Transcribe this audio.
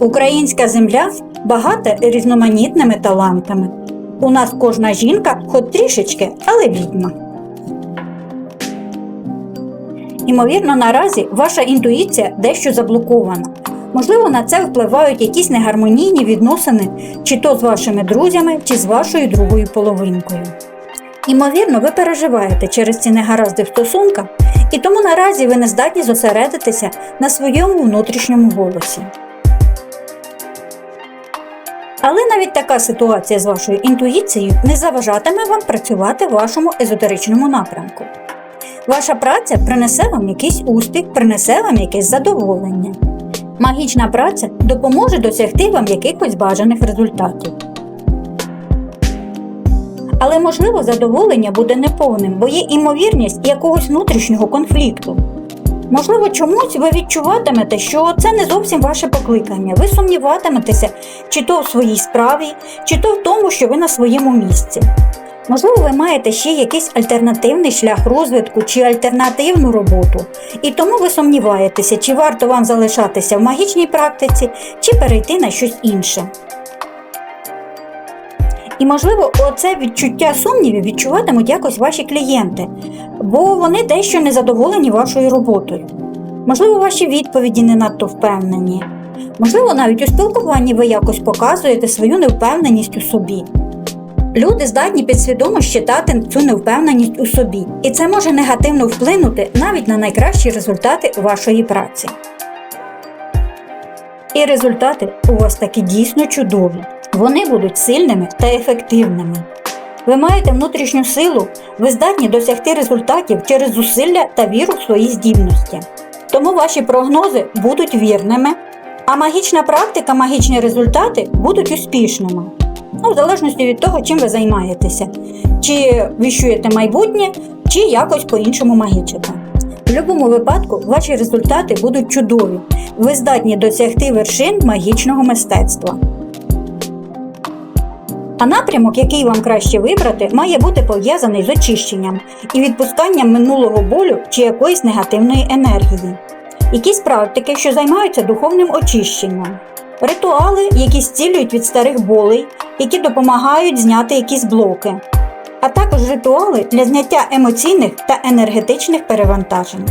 Українська земля багата різноманітними талантами. У нас кожна жінка хоч трішечки, але відьма. Імовірно, наразі ваша інтуїція дещо заблокована. Можливо, на це впливають якісь негармонійні відносини, чи то з вашими друзями, чи з вашою другою половинкою. Імовірно, ви переживаєте через ці негаразди в стосунках, і тому наразі ви не здатні зосередитися на своєму внутрішньому голосі. Але навіть така ситуація з вашою інтуїцією не заважатиме вам працювати в вашому езотеричному напрямку. Ваша праця принесе вам якийсь успіх, принесе вам якесь задоволення. Магічна праця допоможе досягти вам якихось бажаних результатів. Але можливо задоволення буде неповним, бо є імовірність якогось внутрішнього конфлікту. Можливо, чомусь ви відчуватимете, що це не зовсім ваше покликання. Ви сумніватиметеся, чи то в своїй справі, чи то в тому, що ви на своєму місці. Можливо, ви маєте ще якийсь альтернативний шлях розвитку чи альтернативну роботу, і тому ви сумніваєтеся, чи варто вам залишатися в магічній практиці, чи перейти на щось інше. І, можливо, оце відчуття сумнівів відчуватимуть якось ваші клієнти, бо вони дещо незадоволені вашою роботою. Можливо, ваші відповіді не надто впевнені. Можливо, навіть у спілкуванні ви якось показуєте свою невпевненість у собі. Люди здатні підсвідомо щитати цю невпевненість у собі, і це може негативно вплинути навіть на найкращі результати вашої праці. І результати у вас таки дійсно чудові. Вони будуть сильними та ефективними. Ви маєте внутрішню силу, ви здатні досягти результатів через зусилля та віру в свої здібності. Тому ваші прогнози будуть вірними, а магічна практика, магічні результати будуть успішними. Ну, в залежності від того, чим ви займаєтеся, чи віщуєте майбутнє, чи якось по-іншому магічите. В будь-якому випадку ваші результати будуть чудові. Ви здатні досягти вершин магічного мистецтва. А напрямок, який вам краще вибрати, має бути пов'язаний з очищенням і відпусканням минулого болю чи якоїсь негативної енергії. Якісь практики, що займаються духовним очищенням, ритуали, які зцілюють від старих болей, які допомагають зняти якісь блоки, а також ритуали для зняття емоційних та енергетичних перевантажень.